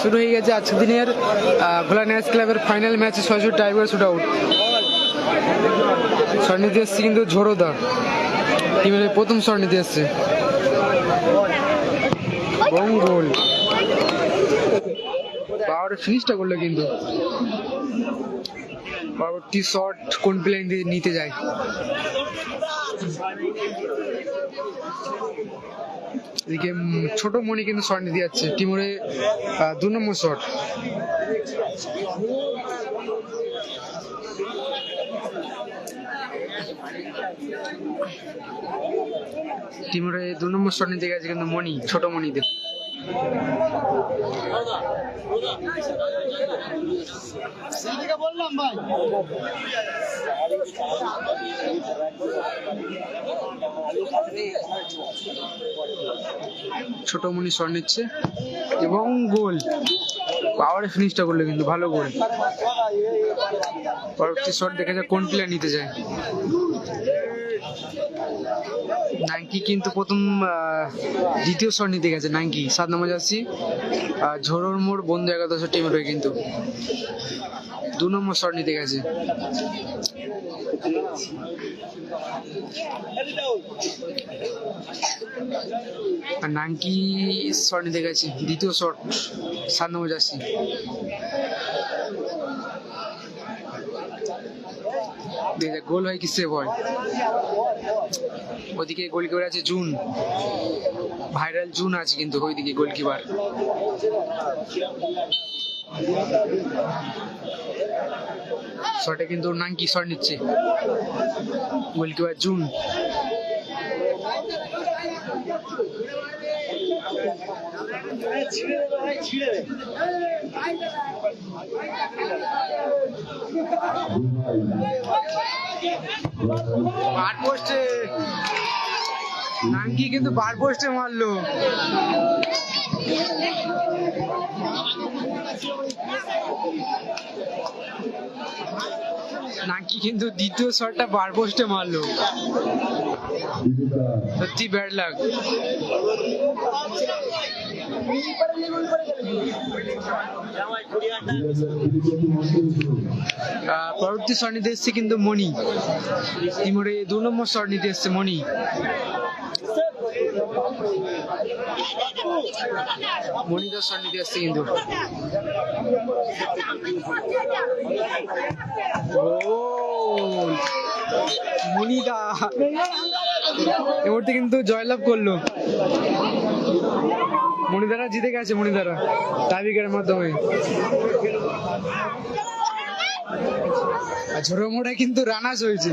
শুরু হয়ে গেছে আজকের দিনের ভোলা ন্যাস ক্লাবের ফাইনাল ম্যাচে ছয়শো টাইবার শুট আউট শট নিতে এসছে কিন্তু ঝোড়োদা টিমের প্রথম শট নিতে এসছে। বং গোল। পাওয়ার করল কিন্তু। কোন প্লেন দিয়ে নিতে যায়? এদিকে ছোট মনি কিন্তু শট নিতে যাচ্ছে। টিমোরে দু নম্বর শট টিমোরে দু নম্বর শট নিতে গেছে কিন্তু মনি ছোট মনিদের ছোট মনি শট নিচ্ছে এবং গোল। পাওয়ারে ফিনিশটা করল কিন্তু, ভালো গোল। পরবর্তী শট দেখা যায় কোন প্লেয়ার নিতে যায়। নাইকি কিন্তু প্রথম দ্বিতীয় শট নিতে গেছে নাইকি সাত নম্বর যাচ্ছি ঝোড়োর মোড় বন্ধু একাদশ টিমের হয়ে কিন্তু। দু নম্বর শট নিতে গেছে। আর নাঙ্কি শট নিতে গেছে, দ্বিতীয় শট সাত নম্বর যাচ্ছি গোল হয় কি সেভ হয় ওদিকে গোলকিপার আছে জুন। ভাইরাল জুন আছে কিন্তু ওইদিকে গোলকিপার শটে কিন্তু নাঙ্কি শট নিচ্ছে। গোলকিপার জুন। বার পোস্টে। নাঙ্কি কিন্তু বার পোস্টে মারলো। নাঙ্কি কিন্তু দ্বিতীয় শটটা বার পোস্টে মারলো। সত্যি ব্যাড লাগ পরবর্তী শট নিতে এসছে কিন্তু মণি। তিমুরে দু নম্বর শট নিতে এসছে মণি। মণিদার শট নিতে এসছে কিন্তু মণিদা! এ মুহূর্তে কিন্তু জয়লাভ করল। মণিদারা জিতে গেছে, মণিদারা। টাইবিকের মাধ্যমে। ঝোড়ো মোড়ে কিন্তু রানাস হয়েছে।